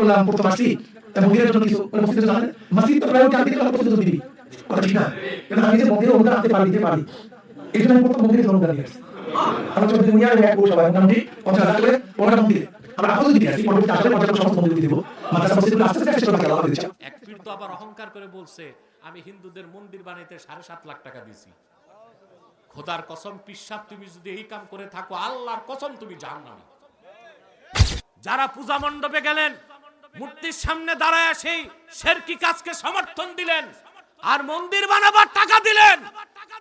করলাম প্রথম আসছি তা মন্দিরের জন্য কিছু মসজিদ তো প্রায় দিবি। কথা ঠিক না? কিন্তু আমি যে মন্দিরে পারি, দিতে পারি। আমি প্রথম মন্দিরে আমার এক আমরা আপাতত আসলে মন্দির দিব। এক তো আবার অহংকার করে বলছে, আমি হিন্দুদের মন্দির বানাইতে সাড়ে সাত লাখ টাকা দিছি। খোদার কসম, পিসাব, তুমি যদি এই কাম করে থাকো, আল্লাহর কসম, তুমি জাহান্নামী। যারা পূজা মণ্ডপে গেলেন, মূর্তির সামনে দাঁড়ায় সেই শেরকি কাজকে সমর্থন দিলেন, আর মন্দির বানাবার টাকা দিলেন।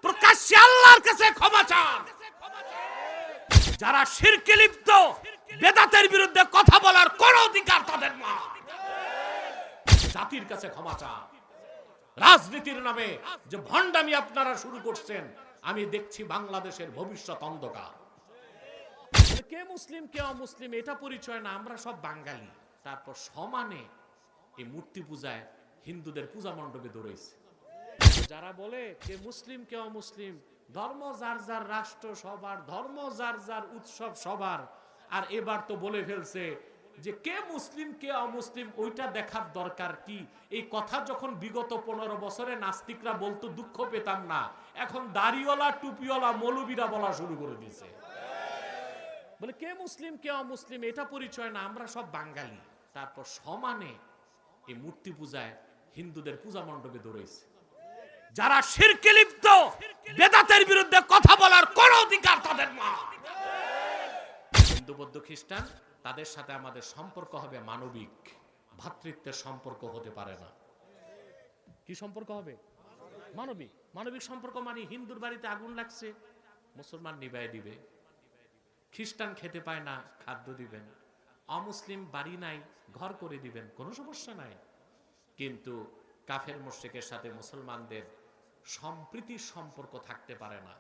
প্রকাশ্যে আল্লাহর কাছে ক্ষমা চান। যারা শিরকে লিপ্ত, বেদাতের বিরুদ্ধে কথা বলার কোন অধিকার তাদের না। জাতির কাছে ক্ষমা চান। রাজনীতির নামে যে ভণ্ডামি আপনারা শুরু করছেন, আমি দেখছি বাংলাদেশের ভবিষ্যৎ অন্ধকার। কে মুসলিম, কে অমুসলিম, এটা পরিচয় না, আমরা সব বাঙালি। তারপর সমানে এই মূর্তি পূজায় হিন্দুদের পূজা মণ্ডপে দৌড়েছে যারা বলে কে মুসলিম, কে অমুসলিম, ধর্ম যার যার, রাষ্ট্র সবার, ধর্ম যার যার, উৎসব সবার। আর এবার তো বলে ফেলছে যে কে মুসলিম, কে অমুসলিম, ওইটা দেখার দরকার কি? এই কথা যখন বিগত পনেরো বছরে নাস্তিকরা বলতো, দুঃখ পেতাম না। এখন দাড়িওয়ালা, টুপিওয়ালা, মৌলবীরা বলা শুরু করে দিয়েছে। বলে, কে মুসলিম, কে অমুসলিম? এটা পরিচয় না, আমরা সব বাঙালি। তারপর সমানে এই মূর্তি পূজায় হিন্দুদের পূজা মণ্ডপে দৌড়েছে যারা শিরকে লিপ্ত, বেদাতের বিরুদ্ধে কথা বলার কোন অধিকার তাদের না। হিন্দু, বৌদ্ধ, খ্রিস্টান, তাদের সাথে আমাদের সম্পর্ক হবে মানবিক। ভ্রাতৃত্বের সম্পর্ক হতে পারে না। কি সম্পর্ক হবে? মানবিক। মানবিক সম্পর্ক মানে হিন্দুর বাড়িতে আগুন লাগছে, মুসলমান নিবাই দিবে। খ্রিস্টান খেতে পায় না, খাদ্য দিবেন অমুসলিম বাড়ি নাই, ঘর করে দিবেন, কোনো সমস্যা নাই। কিন্তু কাফের মোশেকের সাথে মুসলমানদের সম্প্রীতির সম্পর্ক থাকতে পারে না।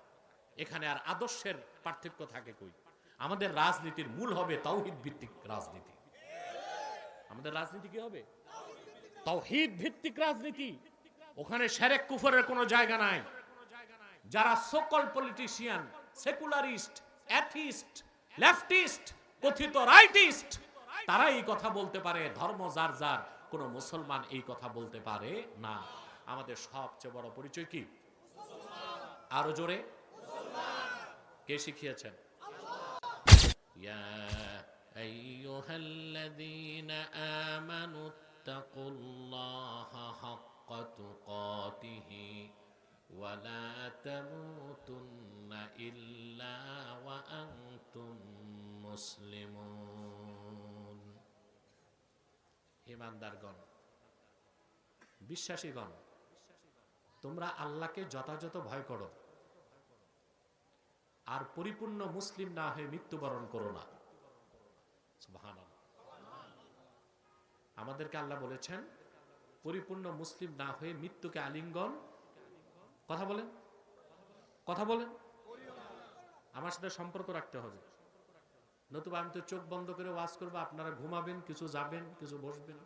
এখানে আর আদর্শের পার্থক্য থাকে কই? আমাদের রাজনীতির মূল হবে তাওহিদ ভিত্তিক রাজনীতি। আমাদের রাজনীতি কি হবে? তাওহিদ ভিত্তিক রাজনীতি। ওখানে সেরেক কুফরের কোনো জায়গা নাই। যারা সকল পলিটিশিয়ান সেকুলারিস্ট অ্যাথিস্ট, লেফটিস্ট, কথিত রাইটিস্ট তারা এই কথা বলতে পারে। ধর্ম যার যার, কোনো মুসলমান এই কথা বলতে পারে না। আমাদের সবচেয়ে বড় পরিচয় কি? আরও জোরে। কে শিখিয়েছেন? আমানুত্তাকুল্লাহ হক্ক তুকাতিহি। ولا تموتن إلا وأنتم মুসলিমুন ইমানদারগণ বিশ্বাসীগণ তোমরা আল্লাহকে যথাযথ ভয় করো আর পরিপূর্ণ মুসলিম না হয়ে মৃত্যুবরণ করো না সুবহানাল্লাহ। আমাদেরকে আল্লাহ বলেছেন পরিপূর্ণ মুসলিম না হয়ে মৃত্যুকে আলিঙ্গন কথা বলেন। কথা বলেন। আমার সাথে সম্পর্ক রাখতে হবে। নতুবা আমি তো চোখ বন্ধ করে ওয়াজ করব, আপনারা ঘুমাবেন, কিছু যাবেন, কিছু বসবেন।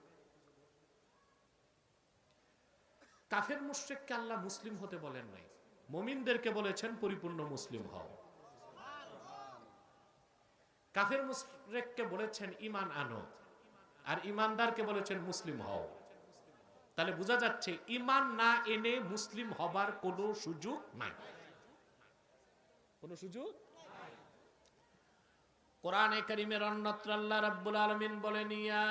কাফের মুশ্রিককে আল্লাহ মুসলিম হতে বলেন নাই। মমিনদেরকে বলেছেন পরিপূর্ণ মুসলিম হও। কাফের মুশ্রিককে বলেছেন ইমান আনো। আর ইমানদারকে বলেছেন, মুসলিম হও। তাহলে বোঝা যাচ্ছে ইমান না এনে মুসলিম হবার কোনো সুযোগ নাই। কোনো সুযোগ? কোরআনে কারিমের অন্যত্র আল্লাহ রাব্বুল আলামিন বলেন, ইয়া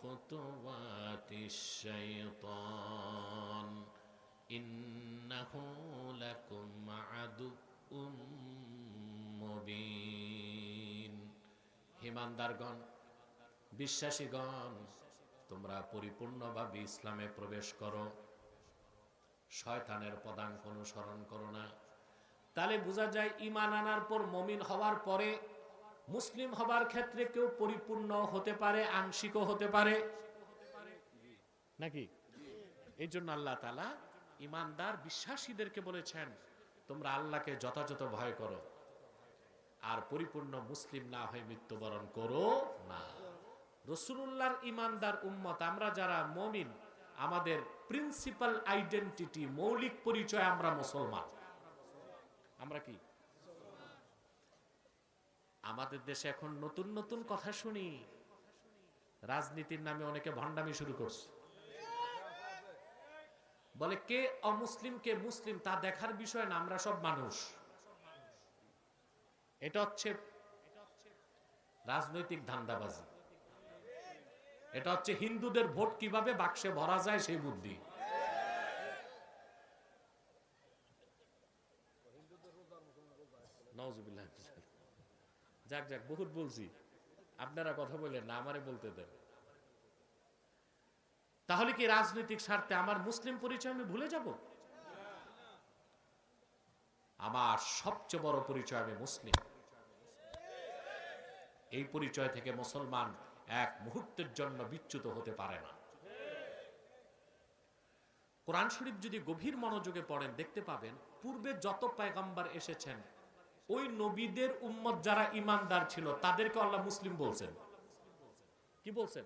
খুতুওয়াতিশ শাইতান। ইন্নাহু লাকুম আদুউম মুবিন। হিমানদারগণ বিশ্বাসীগণ, তোমরা পরিপূর্ণভাবে ইসলামে প্রবেশ করো। শয়তানের পদাঙ্ক অনুসরণ করো না। তাহলে বোঝা যায় ইমান আনার পর মমিন হওয়ার পরে মুসলিম হবার ক্ষেত্রে কেউ পরিপূর্ণ হতে পারে, আংশিকও হতে পারে। নাকি? এই জন্য আল্লাহ তালা ইমানদার বিশ্বাসীদেরকে বলেছেন, তোমরা আল্লাহকে যথাযথ ভয় করো। আর পরিপূর্ণ মুসলিম না হয়ে মৃত্যুবরণ করো না। রসুল্লাহর ইমানদার উম্মত, আমরা যারা মমিন, আমাদের প্রিন্সিপাল আইডেন্টিটি, মৌলিক পরিচয় আমরা মুসলমান। আমরা কি? আমাদের দেশে এখন নতুন নতুন কথা শুনি। রাজনীতির নামে অনেকে ভণ্ডামি শুরু করছে। বলে, কে অমুসলিম, কে মুসলিম, তা দেখার বিষয় না, আমরা সব মানুষ। এটা হচ্ছে রাজনৈতিক ধান্দাবাজি। এটা হচ্ছে হিন্দুদের ভোট কীভাবে বাক্সে ভরা যায় সেই বুদ্ধি। যাক যাক, বহুত বলছি। আপনারা কথা বললেন না, আমারে বলতে দেন। তাহলে কি রাজনৈতিক স্বার্থে আমার মুসলিম পরিচয় আমি ভুলে যাব? আমার সবচেয়ে বড় পরিচয় আমি মুসলিম। এই পরিচয় থেকে মুসলমান এক মুহূর্তের জন্য বিচ্যুত হতে পারে না। কোরআন শরীফ যদি গভীর মনোযোগে পড়েন, দেখতে পাবেন পূর্বে যত পায়গাম্বার এসেছেন, ওই নবীদের উম্মত যারা ইমানদার ছিল, তাদেরকে আল্লাহ মুসলিম বলছেন। কি বলছেন?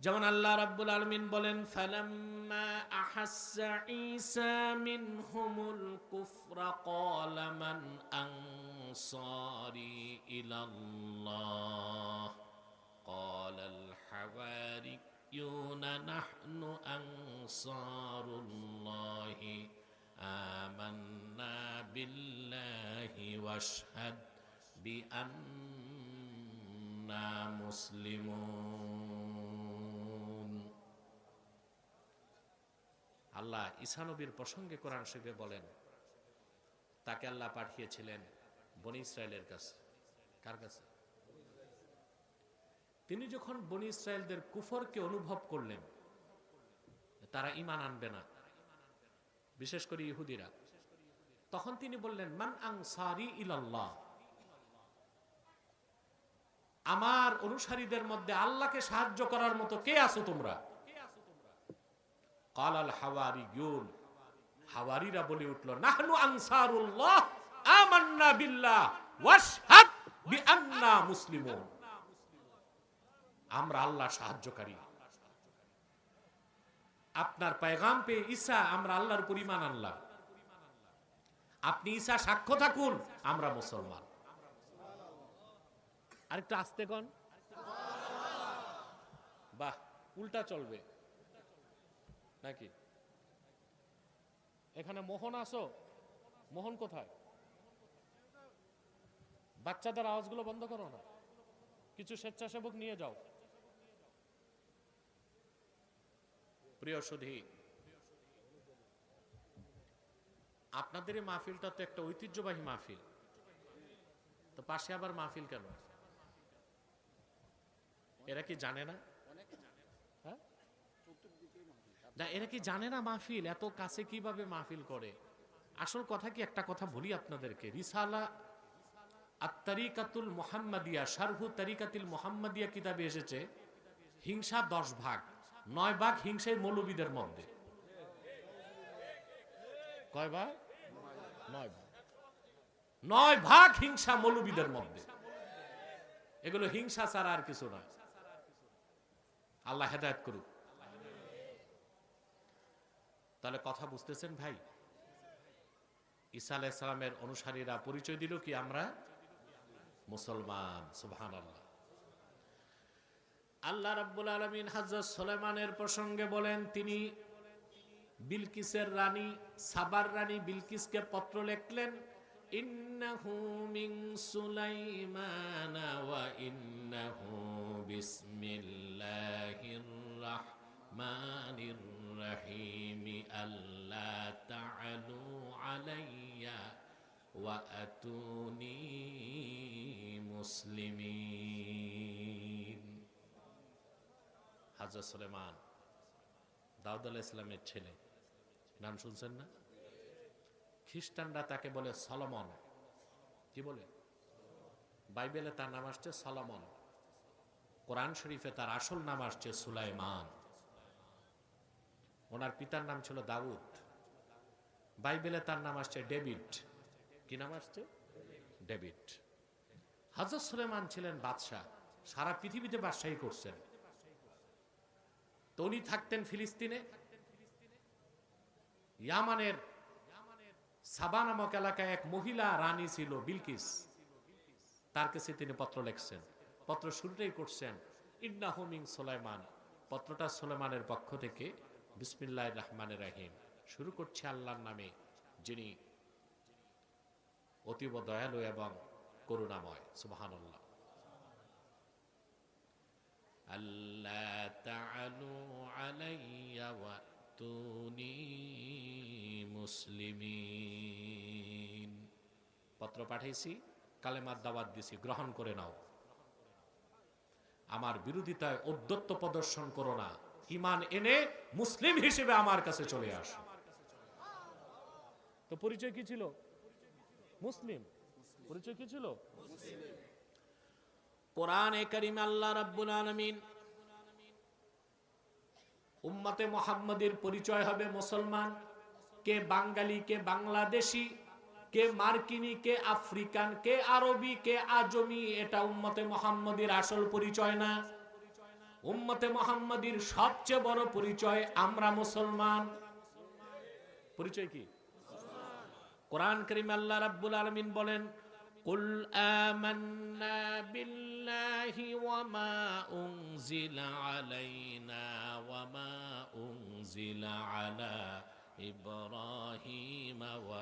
যেমন আল্লাহ রাব্বুল আলামিন বলেন ফালাম্মা আহাসসা ঈসা মিনহুমুল কুফরা ক্বালা মান আনসারি ইলাল্লাহ ক্বালাল হাওয়ারিয়ুনা নাহনু আনসারুল্লাহি آمنا بالله واشهد بأننا مسلمون আল্লাহ ঈসা নবীর প্রসঙ্গে কোরআন শরীফে বলেন, তাকে আল্লাহ পাঠিয়েছিলেন বনি ইসরায়েলের কাছে। কার কাছে? তিনি যখন বনি ইসরায়েলদের কুফরকে অনুভব করলেন, তারা ইমান আনবে না, বিশেষ করে ইহুদিরা। তখন তিনি বললেন, মান আনসারি ইলাল্লাহ? আমার অনুসারীদের মধ্যে আল্লাহকে সাহায্য করার মতো কে আছো তোমরা? কাল আল হাওয়ারি হাওয়ারিরা বলে উঠল, নাহনু আনসারুল্লাহ, আমান্না বিল্লাহ, ওয়াশহাদ বিআন্না মুসলিমুন। আমরা আল্লাহ সাহায্যকারী। আপনার পেগাম পেয়ে ঈসা, আমরা আল্লাহর পরিমাণ আনলাম। আপনি ঈসা সাক্ষ্য থাকুন, আমরা মুসলমান। আরেকটু আসতে কন। বাহ, উল্টা চলবে। নাকি? এখানে মোহন আসো মোহন কোথায়? বাচ্চাদের আওয়াজগুলো বন্ধ করো না। কিছু স্বেচ্ছাসেবক নিয়ে যাও। প্রিয় সুধী আপনাদের এই মাহফিলটা তো একটা ঐতিহ্যবাহী মাহফিল। তো পাশে আবার মাহফিল কেন? এরা কি জানে না? এরা কি জানে না মাহফিল? এত কাছে কীভাবে মাহফিল করে? আসল কথা কি? একটা কথা বলি আপনাদেরকে। রিসালা আত্তারিকাতুল মোহাম্মদিয়া তারিকাতুল মোহাম্মদিয়া কিতাবে এসেছে। হিংসা দশ ভাগ, নয় ভাগ মৌলবীদের মধ্যে। কয় ভাগ? নয় ভাগ। নয় ভাগ হিংসা মৌলবীদের মধ্যে। এগুলো হিংসা ছাড়া আর কিছু না। আল্লাহ হেদায়ত করুক। তাহলে কথা বুঝতেছেন ভাই? ঈসা আলাইসালামের অনুসারীরা পরিচয় দিল কি আমরা? মুসলমান সুবহান আল্লাহ আল্লাহ রাব্বুল আলামিন হযরত সুলাইমানের প্রসঙ্গে বলেন, তিনি বিলকিসের রানী, সাবার রানী বিলকিসকে পত্র লিখলেন, ইন্নাহু মিন সুলাইমান ওয়া ইন্নাহু বিসমিল্লাহির রাহমানির আল্লাহ তাআলু আলাইয়া ওয়া আতুনি মুসলিমিন সুলেমান দাউদ আলাহ ইসলামের ছেলে। নাম শুনছেন না? খ্রিস্টানরা তাকে বলে সলমন। কি বলে? বাইবেলে তার নাম আসছে সলমন। কোরআন শরীফে তার আসল নাম আসছে সুলাইমান। ওনার পিতার নাম ছিল দাউদ। বাইবেলে তার নাম আসছে ডেভিড। কি নাম আসছে? ডেভিড। হজরত সুলেমান ছিলেন বাদশাহ। সারা পৃথিবীতে বাদশাহী করছেন। তো উনি থাকতেন ফিলিস্তিনে। ইয়ামানের সাবা নামক এলাকায় এক মহিলা রানী ছিল বিলকিস। তার কাছে তিনি পত্র লিখছেন। পত্র শুরুটাই করছেন ইন্না হোমিং সোলাইমান। পত্রটা সোলেমানের পক্ষ থেকে বিসমিল্লাহ রহমানের রাহিম। শুরু করছে আল্লাহর নামে, যিনি অতীব দয়ালু এবং করুণাময়, সুবহানাল্লাহ। আল্লাহ ওয়াতুনি মুসলিমিন। পত্র পাঠাইছি কালেমার দাওয়াত দিছি গ্রহণ করে নাও। আমার বিরোধিতায় ঔদ্ধত্য প্রদর্শন করো না। ইমান এনে মুসলিম হিসেবে আমার কাছে চলে আসো। তো পরিচয় কি ছিল? মুসলিম। পরিচয় কি ছিল? কোরআনে করিম আল্লাহ রাব্বুল আলামিন উম্মতে মোহাম্মদের পরিচয় হবে মুসলমান কে বাঙালি কে বাংলাদেশি কে মার্কিনি কে আফ্রিকান কে আরবি কে আজমি এটা উম্মতে মোহাম্মদের আসল পরিচয় না। উম্মতে মোহাম্মদীর সবচেয়ে বড় পরিচয় আমরা মুসলমান। পরিচয় কি? কোরআন করিম আল্লাহ রাব্বুল আলমিন বলেন, কুল আমান্না বিল্লাহি ওয়া মা উনজিলা আলাইনা ওয়া মা উনজিলা আলা ইব্রাহিম ওয়া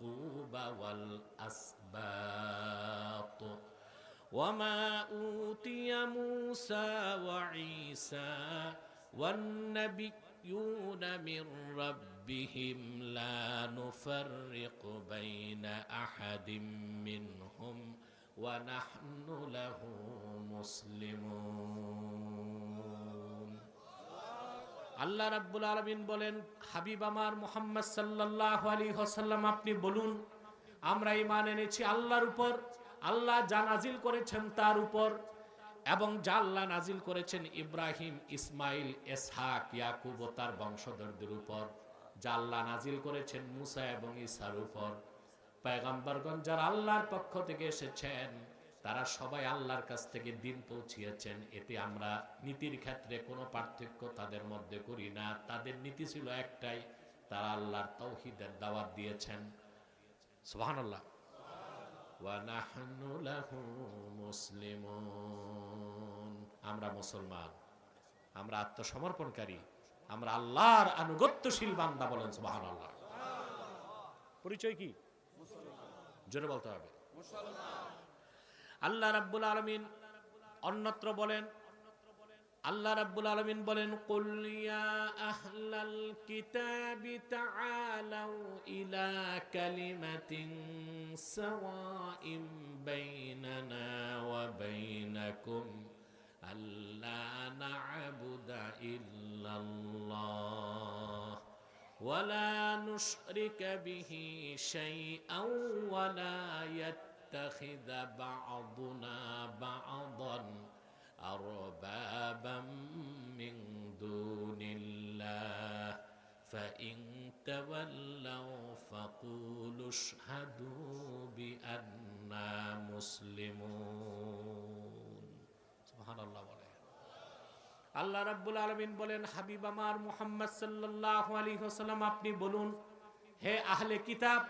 العقوب والأسباط. وما أوتي موسى وعيسى والنبيون من ربهم لا نفرق بين أحد منهم ونحن له مسلمون. আল্লাহ রাব্বুল আলামিন বলেন, হাবিব আমার মুহাম্মদ সাল্লাল্লাহু আলাইহি ওয়াসাল্লাম, আপনি বলুন, আমরা ঈমান এনেছি আল্লাহর উপর, আল্লাহ যা নাজিল করেছেন তার উপর, এবং যা আল্লাহ নাজিল করেছেন ইব্রাহিম, ইসমাইল এসহাক ইয়াকুব ও তার বংশধরদের উপর, যা আল্লাহ নাজিল করেছেন মুসা এবং ঈসার উপর। পয়গম্বরগণ, যারা আল্লাহর পক্ষ থেকে এসেছেন তারা সবাই আল্লাহর কাছ থেকে দিন পৌঁছিয়েছেন। এতে আমরা নীতির ক্ষেত্রে কোনো পার্থক্য তাদের মধ্যে করি না। তাদের নীতি ছিল একটাই, তারা আল্লাহর তৌহিদের দাওয়াত দিয়েছেন। সুবহানাল্লাহ। ওয়ানাহনু লাহু আমরা মুসলমান, আমরা আত্মসমর্পণকারী, আমরা আল্লাহর আনুগত্যশীল বান্দা বলেন সুবহানাল্লাহ। পরিচয় কি? জোরে বলতে হবে। আল্লাহ রাব্বুল আলমিন অন্যত্র বলেন, আল্লাহ রাব্বুল আলামিন বলেন, কুল ইয়া আহলাল কিতাবি তাআলাউ ইলা কালিমাতিন সাওয়াইন বাইনানা ওয়া বাইনাকুম আল্লা না'বুদা ইল্লাল্লাহ ওয়া লা নুশরিকা বিহি শাইআন ওয়া লা يتخذ بعضنا بعضا أربابا من دون الله فإن تولوا فقولوا اشهدوا بأننا مسلمون سبحان الله বলে আল্লাহ রাব্বুল আলামিন বলেন হাবিব আমার মুহাম্মদ সাল্লাল্লাহু আলাইহি ওয়াসাল্লাম আপনি বলুন হে আহলে কিতাব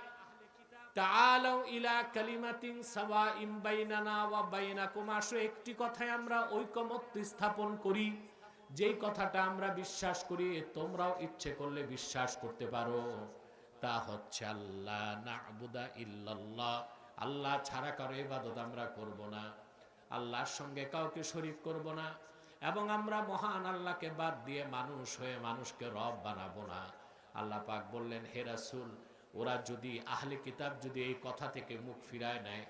তাআলাউ ইলা কালিমাতিন সাওয়াইম বাইনানা ওয়া বাইনাকুম। আসো, একটি কথায় আমরা ঐকমত্য স্থাপন করি। যেই কথাটা আমরা বিশ্বাস করি, তোমরাও ইচ্ছে করলে বিশ্বাস করতে পারো। তা হচ্ছে আল্লাহ না'বুদা ইল্লাল্লাহ। আল্লাহ ছাড়া কারও ইবাদত আমরা করব না। আল্লাহর সঙ্গে কাউকে শরীক করব না। এবং আমরা মহান আল্লাহকে বাদ দিয়ে মানুষ হয়ে মানুষকে রব বানাবো না। আল্লাহ পাক বললেন, হে রাসূল ওরা যদি আহলে কিতাব যদি এই কথা থেকে মুখ ফিরায় নেয়,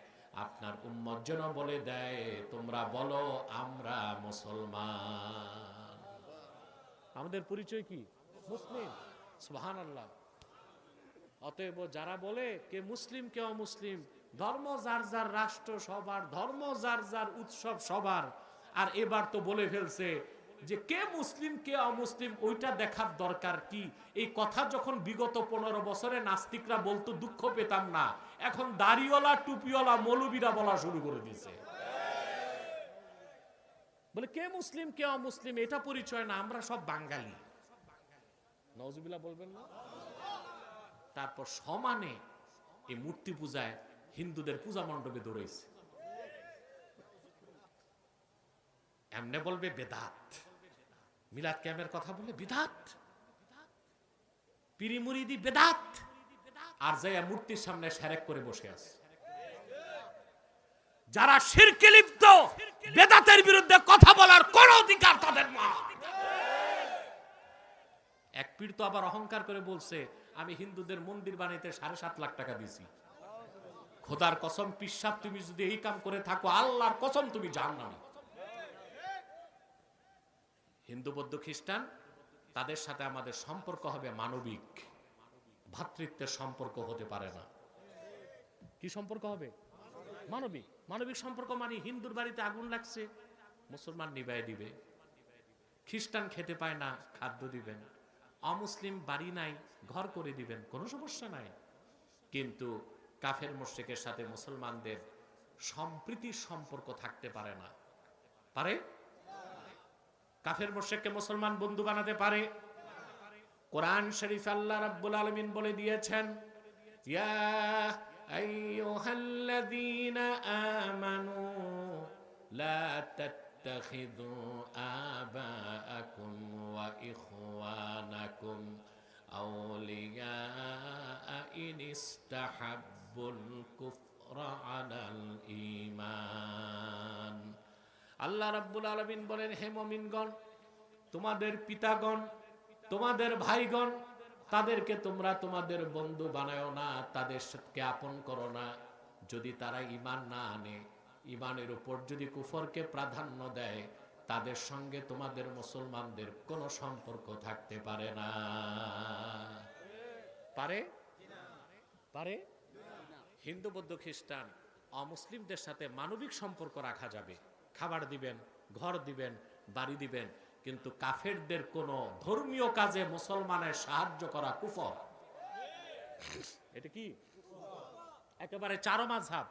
আপনার উম্মত যেন বলে দেয়, তোমরা বলো, আমরা মুসলমান। আমাদের পরিচয় কি? মুসলিম। সুবহান আল্লাহ অতএব যারা বলে কে মুসলিম, কে অমুসলিম, ধর্ম যার যার রাষ্ট্র সবার, ধর্ম যার যার উৎসব সবার, আর এবার তো বলে ফেলছে যে কে মুসলিম, কে অমুসলিম, ওইটা দেখার দরকার কি? এই কথা যখন বিগত পনেরো বছরে নাস্তিকরা বলতো, দুঃখ পেতাম না। এখন দাড়িওয়ালা, টুপিওয়ালা, মৌলবীরা বলা শুরু করে দিয়েছে। বলে, কে মুসলিম, কে অমুসলিম, এটা পরিচয় না, আমরা সব বাঙালি। নজবিল্লা বলবেন না? তারপর সমানে এই মূর্তি পূজায় হিন্দুদের পূজা মণ্ডপে দৌড়াইছে। এমনে বলবে বেদাত। মিলাদ ক্যামের কথা বলে বিদাত। পিরিমুরিদি বেদাত। আর যাইয়া মূর্তির সামনে সেরেক করে বসে আছে। যারা শিরকে লিপ্ত, বেদাতের বিরুদ্ধে কথা বলার কোন অধিকার তাদের না। এক পীর তো আবার অহংকার করে বলছে, আমি হিন্দুদের মন্দির বানাইতে সাড়ে সাত লাখ টাকা দিছি খোদার কসম, পিসাব, তুমি যদি এই কাম করে থাকো, আল্লাহর কসম, তুমি জান না হিন্দু বৌদ্ধ খ্রিস্টান তাদের সাথে আমাদের সম্পর্ক হবে মানবিক। ভ্রাতৃত্বের সম্পর্ক হতে পারে না। কি সম্পর্ক হবে? মানবিক। মানবিক সম্পর্ক মানে হিন্দুর বাড়িতে আগুন লাগছে মুসলমান নিবাই দিবে। খ্রিস্টান খেতে পায় না খাদ্য দিবেন। অমুসলিম বাড়ি নাই ঘর করে দিবেন কোনো সমস্যা নাই। কিন্তু কাফের মুশ্রিকের সাথে মুসলমানদের সম্প্রীতির সম্পর্ক থাকতে পারে না। পারে? কাফের মুশ্রিককে মুসলমান বন্ধু বানাতে পারে? কোরআন শরীফ আল্লাহ রাব্বুল আলামিন বলে দিয়েছেন, ইয়া আইয়ুহাল্লাযীনা আমানু লা তাত্তাখিযু আবাআকুম ওয়া ইখওয়ানাকুম আউলিয়া ইন ইস্তাহাব্বুল কুফরা আলাল ঈমান। আল্লাহ রাব্বুল আলামিন বলেন, হে মুমিনগণ, তোমাদের পিতাগণ, তোমাদের ভাইগণ, তাদেরকে তোমরা তোমাদের বন্ধু বানায় না, তাদের সাথে আপন করো না। যদি তারা ইমান না আনে ইমানের উপর যদি কুফরকে প্রাধান্য দেয়, তাদের সঙ্গে তোমাদের মুসলমানদের কোনো সম্পর্ক থাকতে পারে না। পারে? পারে? হিন্দু, বৌদ্ধ, খ্রিস্টান, অমুসলিমদের সাথে মানবিক সম্পর্ক রাখা যাবে। খাবার দিবেন, ঘর দিবেন, বাড়ি দিবেন, কিন্তু কাফেরদের কোনো ধর্মীয় কাজে মুসলমানের সাহায্য করা কুফর। এটা কি? একেবারে চারো মাঝহাব।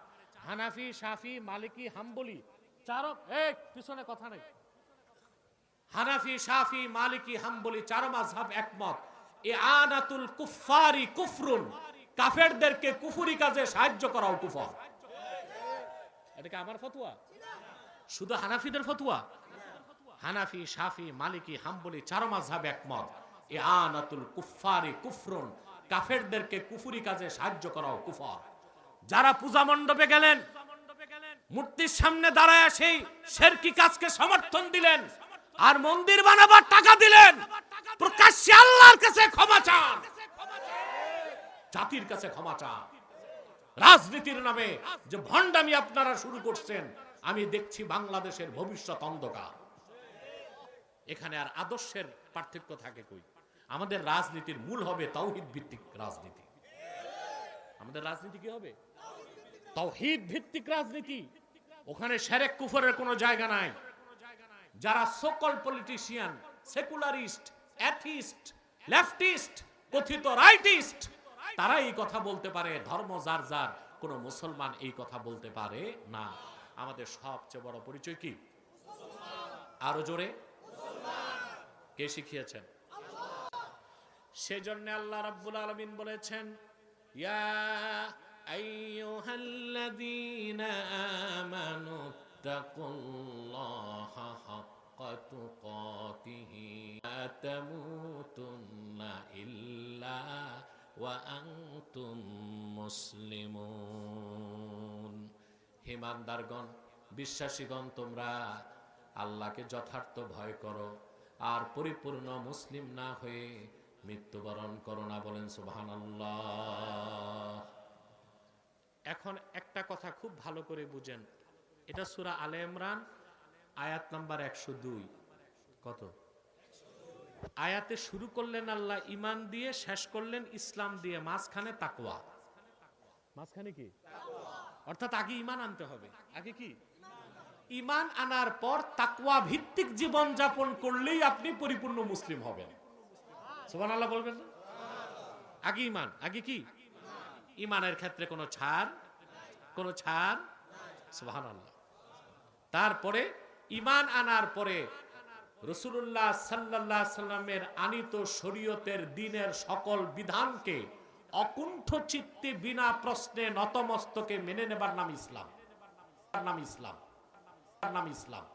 হানাফি সাফি মালিকি, হাম্বলি। চারো এক পিছনে কথা নেই। হানাফি সাফি মালিকি, হাম্বলি, চারো মাঝহাব একমত। এ আনাতুল কুফারি কুফরুন। কাফেরদেরকে কুফুরি কাজে সাহায্য করাও কুফর। এটা কি আমার ফতোয়া? শুধু হানাফিদের ফতোয়া? হানাফি সাফি মালিকি, হাম্বলি চারো মাঝহাব একমত। এ আনাতুল কুফারি কুফরুন। কাফেরদেরকে কুফুরি কাজে সাহায্য করাও কুফর। যারা পূজা মণ্ডপে গেলেন, মূর্তির সামনে দাঁড়ায় সেই শেরকি কাজকে সমর্থন দিলেন, আর মন্দির বানাবার টাকা দিলেন। প্রকাশ্যে আল্লাহর কাছে ক্ষমা চান। জাতির কাছে ক্ষমা চান। রাজনীতির নামে যে ভণ্ডামি আপনারা শুরু করছেন আমি দেখছি বাংলাদেশের ভবিষ্যৎ অন্ধকার। এখানে আর আদর্শের পার্থক্য থাকে কই? আমাদের রাজনীতির মূল হবে তাওহিদ ভিত্তিক রাজনীতি। আমাদের রাজনীতি কি হবে? তাওহিদ ভিত্তিক রাজনীতি। ওখানে সেরেক কুফরের কোনো জায়গা নাই। যারা সকল পলিটিশিয়ান সেকুলারিস্ট অ্যাথিস্ট লেফটিস্ট কথিত রাইটিস্ট তারা এই কথা বলতে পারে, ধর্ম যার যার, কোন মুসলমান এই কথা বলতে পারে না। আমাদের সবচেয়ে বড় পরিচয় কি? আরও জোরে। কে শিখিয়েছেন? সেজন্য আল্লাহ রাব্বুল আলামিন বলেছেন, ইয়া ইল্লা মুসলিমুন। হিমানদারগণ বিশ্বাসীগণ, তোমরা আল্লাহকে যথার্থ ভয় করো আর পরিপূর্ণ মুসলিম না হয়ে মৃত্যুবরণ করো না বলেন সুবহান এখন একটা কথা খুব ভালো করে বুঝেন। এটা সুরা আলে ইমরান, আয়াত নাম্বার একশো দুই। কত? আয়াতে শুরু করলেন আল্লাহ ইমান দিয়ে শেষ করলেন, ইসলাম দিয়ে মাঝখানে তাকওয়া। মাঝখানে কি? অর্থাৎ আগে ইমান আনতে হবে। আগে কি? ইমান আনার পর তাকওয়া ভিত্তিক জীবন যাপন করলেই আপনি পরিপূর্ণ মুসলিম হবেন। সুবহান আল্লাহ বলবেন? আগে ইমান আগে কি? ইমানের ক্ষেত্রে কোনো ছাড় কোনো ছাড়? সুবহান আল্লাহ তারপরে ইমান আনার পরে রসুল্লাহ সাল্লাহ সাল্লামের আনিত শরীয়তের দিনের সকল বিধানকে অকুণ্ঠ চিত্তে বিনা প্রশ্নে নতমস্তকে মেনে নেবার নাম ইসলাম। নাম ইসলাম। নাম ইসলাম।